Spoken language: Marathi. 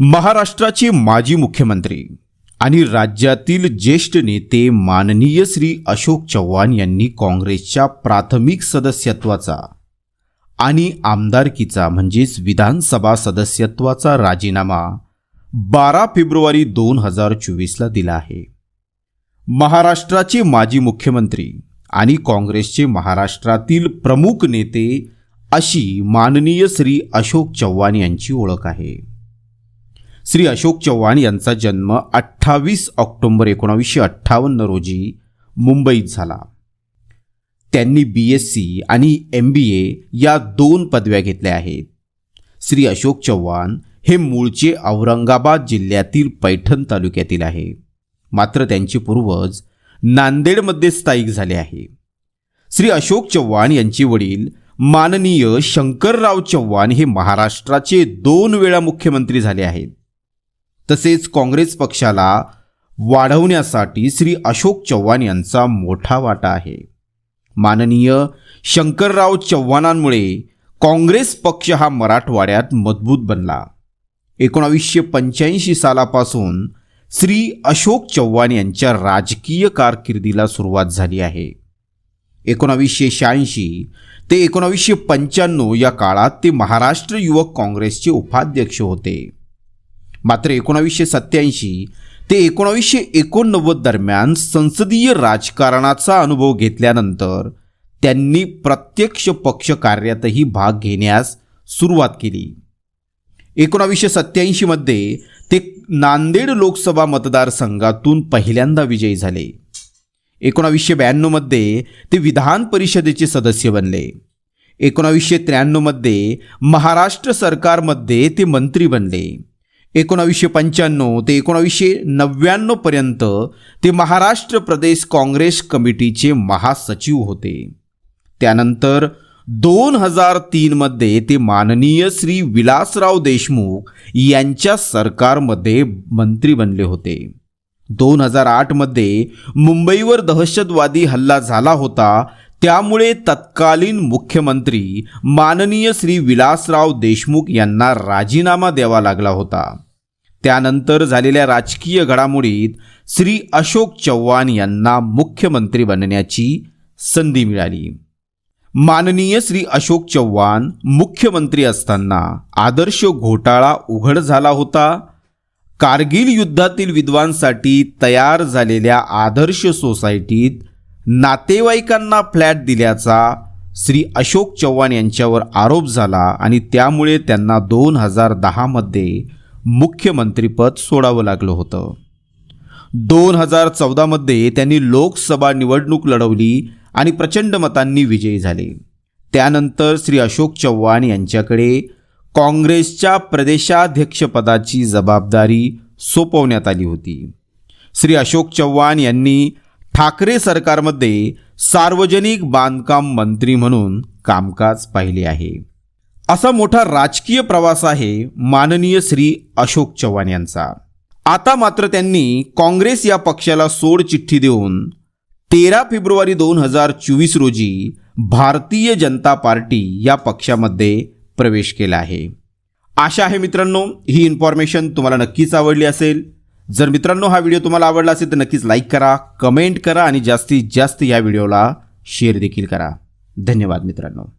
महाराष्ट्राचे माजी मुख्यमंत्री आणि राज्यातील ज्येष्ठ नेते माननीय श्री अशोक चव्हाण यांनी काँग्रेसच्या प्राथमिक सदस्यत्वाचा आणि आमदारकीचा म्हणजेच विधानसभा सदस्यत्वाचा राजीनामा बारा फेब्रुवारी दोन हजार चोवीसला दिला आहे. महाराष्ट्राचे माजी मुख्यमंत्री आणि काँग्रेसचे महाराष्ट्रातील प्रमुख नेते अशी माननीय श्री अशोक चव्हाण यांची ओळख आहे. श्री अशोक चव्हाण यांचा जन्म अठ्ठावीस ऑक्टोंबर एकोणावीसशे अठ्ठावन्न रोजी मुंबईत झाला. त्यांनी बी एस सी आणि एम बी ए या दोन पदव्या घेतल्या आहेत. श्री अशोक चव्हाण हे मूळचे औरंगाबाद जिल्ह्यातील पैठण तालुक्यातील आहे. मात्र त्यांचे पूर्वज नांदेडमध्ये स्थायिक झाले आहे. श्री अशोक चव्हाण यांचे वडील माननीय शंकरराव चव्हाण हे महाराष्ट्राचे दोन वेळा मुख्यमंत्री झाले आहेत. तसेच काँग्रेस पक्षाला वाढवण्यासाठी श्री अशोक चव्हाण यांचा मोठा वाटा आहे. माननीय शंकरराव चव्हाणांमुळे काँग्रेस पक्ष हा मराठवाड्यात मजबूत बनला. एकोणावीसशे पंच्याऐंशी सालापासून श्री अशोक चव्हाण यांच्या राजकीय कारकिर्दीला सुरुवात झाली आहे. एकोणावीसशे शहाऐंशी ते एकोणावीसशे पंच्याण्णव या काळात ते महाराष्ट्र युवक काँग्रेसचे उपाध्यक्ष होते. मात्र एकोणावीसशे सत्याऐंशी ते एकोणावीसशे एकोणनव्वद दरम्यान संसदीय राजकारणाचा अनुभव घेतल्यानंतर त्यांनी प्रत्यक्ष पक्ष कार्यातही भाग घेण्यास सुरुवात केली. एकोणावीसशे सत्याऐंशीमध्ये ते नांदेड लोकसभा मतदारसंघातून पहिल्यांदा विजयी झाले. एकोणावीसशे ब्याण्णवमध्ये ते विधान परिषदेचे सदस्य बनले. एकोणावीसशे त्र्याण्णवमध्ये महाराष्ट्र सरकारमध्ये ते मंत्री बनले. एकोणावीसशे पंच्याण्णव ते एकोणावीसशे नव्याण्णवपर्यंत ते महाराष्ट्र प्रदेश काँग्रेस कमिटीचे महासचिव होते. त्यानंतर दोन हजार तीनमध्ये ते माननीय श्री विलासराव देशमुख यांच्या सरकारमध्ये मंत्री बनले होते. दोन हजार आठमध्ये मुंबईवर दहशतवादी हल्ला झाला होता त्यामुळे तत्कालीन मुख्यमंत्री माननीय श्री विलासराव देशमुख यांना राजीनामा द्यावा लागला होता. त्यानंतर झालेल्या राजकीय घडामोडीत श्री अशोक चव्हाण यांना मुख्यमंत्री बनण्याची संधी मिळाली. माननीय श्री अशोक चव्हाण मुख्यमंत्री असताना आदर्श घोटाळा उघड झाला होता. कारगिल युद्धातील विद्वांसाठी तयार झालेल्या आदर्श सोसायटीत नातेवाईकांना फ्लॅट दिल्याचा श्री अशोक चव्हाण यांच्यावर आरोप झाला आणि त्यामुळे त्यांना दोन हजार दहामध्ये मुख्यमंत्रीपद सोडावं लागलं होतं. दोन हजार चौदामध्ये त्यांनी लोकसभा निवडणूक लढवली आणि प्रचंड मतांनी विजयी झाले. त्यानंतर श्री अशोक चव्हाण यांच्याकडे काँग्रेसच्या प्रदेशाध्यक्षपदाची जबाबदारी सोपवण्यात आली होती. श्री अशोक चव्हाण यांनी ठाकरे सरकारमध्ये सार्वजनिक बांधकाम मंत्री म्हणून कामकाज पाहिले आहे. असा मोठा राजकीय प्रवास आहे माननीय श्री अशोक चव्हाण यांचा. आता मात्र त्यांनी काँग्रेस या पक्षाला सोड चिठ्ठी देऊन तेरा फेब्रुवारी दोन हजार चोवीस रोजी भारतीय जनता पार्टी या पक्षामध्ये प्रवेश केला आहे. आशा आहे मित्रांनो ही इन्फॉर्मेशन तुम्हाला नक्कीच आवडली असेल. जर मित्रांनो हा व्हिडिओ तुम्हाला आवडला असेल तर नक्कीच लाईक करा कमेंट करा आणि जास्तीत जास्त या व्हिडिओला शेअर देखील करा. धन्यवाद मित्रांनो.